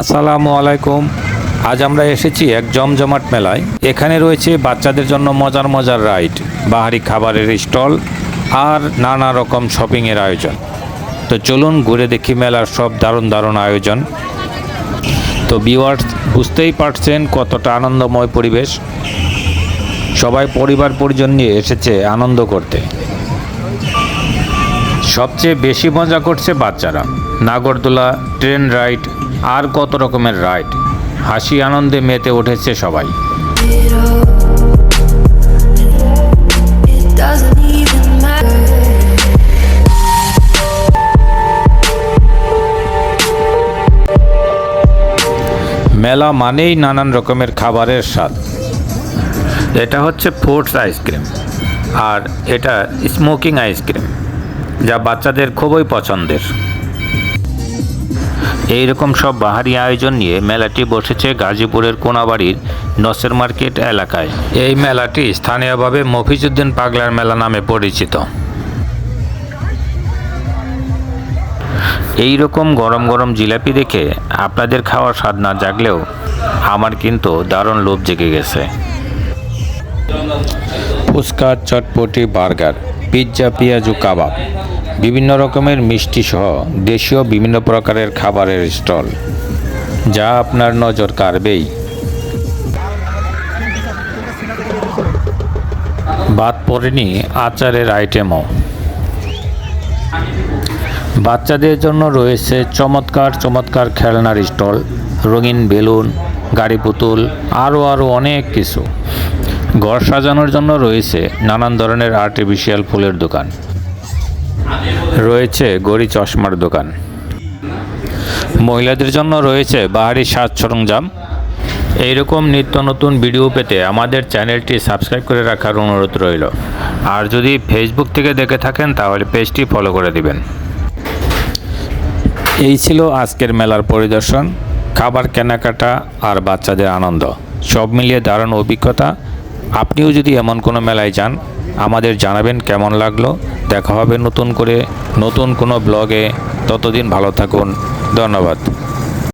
আসসালামু আলাইকুম। আজ আমরা এসেছি এক জমজমাট মেলায়। এখানে রয়েছে বাচ্চাদের জন্য মজার মজার রাইড, বাহারি খাবারের স্টল আর নানা রকম শপিংয়ের আয়োজন। তো চলুন ঘুরে দেখি মেলার সব দারুণ দারুণ আয়োজন। তো ভিউয়ার্স, বুঝতেই পারছেন কতটা আনন্দময় পরিবেশ। সবাই পরিবার পরিজন নিয়ে এসেছে আনন্দ করতে। সবচেয়ে বেশি মজা করছে বাচ্চারা। নাগরদোলা, ট্রেন রাইড, আর কত রকমের রাইড। হাসি আনন্দে মেতে উঠেছে সবাই. মেলা মানেই নানান রকমের খাবারের স্বাদ। এটা হচ্ছে ফোর্টস আইসক্রিম। আর এটা স্মোকিং আইসক্রিম। যা বাচ্চাদের খুবই পছন্দের। এই রকম সব বাহারি আয়োজন নিয়ে মেলাটি বসেছে গাজীপুরের কোনাবাড়ির নসের মার্কেট এলাকায়। এই মেলাটি স্থানীয়ভাবে মফিজুদ্দিন পাগলার মেলা নামে পরিচিত। এই রকম গরম গরম জিলাপি দেখে আপনাদের খাওয়ার স্বাদ না জাগলেও আমার কিন্তু দারুণ লোভ জেগে গেছে। ফুচকা, চটপটি, বার্গার, পিৎজা, পেঁয়াজু, কাবাব। বিভিন্ন রকমের মিষ্টি সহ দেশীয় বিভিন্ন প্রকারের খাবারের স্টল, যা আপনার নজর কাড়বেই। বাদ পড়েনি আচারের আইটেমও। বাচ্চাদের জন্য রয়েছে চমৎকার চমৎকার খেলনার স্টল, রঙিন বেলুন, গাড়ি পুতুল, আরও আরও অনেক কিছু। ঘর সাজানোর জন্য রয়েছে নানান ধরনের আর্টিফিশিয়াল ফুলের দোকান। রয়েছে গড়ি চশমার দোকান। মহিলাদের জন্য রয়েছে বাহারি সাজ সরঞ্জাম। এইরকম নিত্য নতুন ভিডিও পেতে আমাদের চ্যানেলটি সাবস্ক্রাইব করে রাখার অনুরোধ রইল। আর যদি ফেসবুক থেকে দেখে থাকেন, তাহলে পেজটি ফলো করে দিবেন। এই ছিল আজকের মেলার পরিদর্শন। খাবার, কেনাকাটা আর বাচ্চাদের আনন্দ। সব মিলিয়ে দারুণ অভিজ্ঞতা। আপনিও যদি এমন কোনো মেলায় যান আমাদের জানাবেন কেমন লাগল। দেখা হবে নতুন করে, নতুন কোনো ব্লগে। ততদিন ভালো থাকুন। ধন্যবাদ।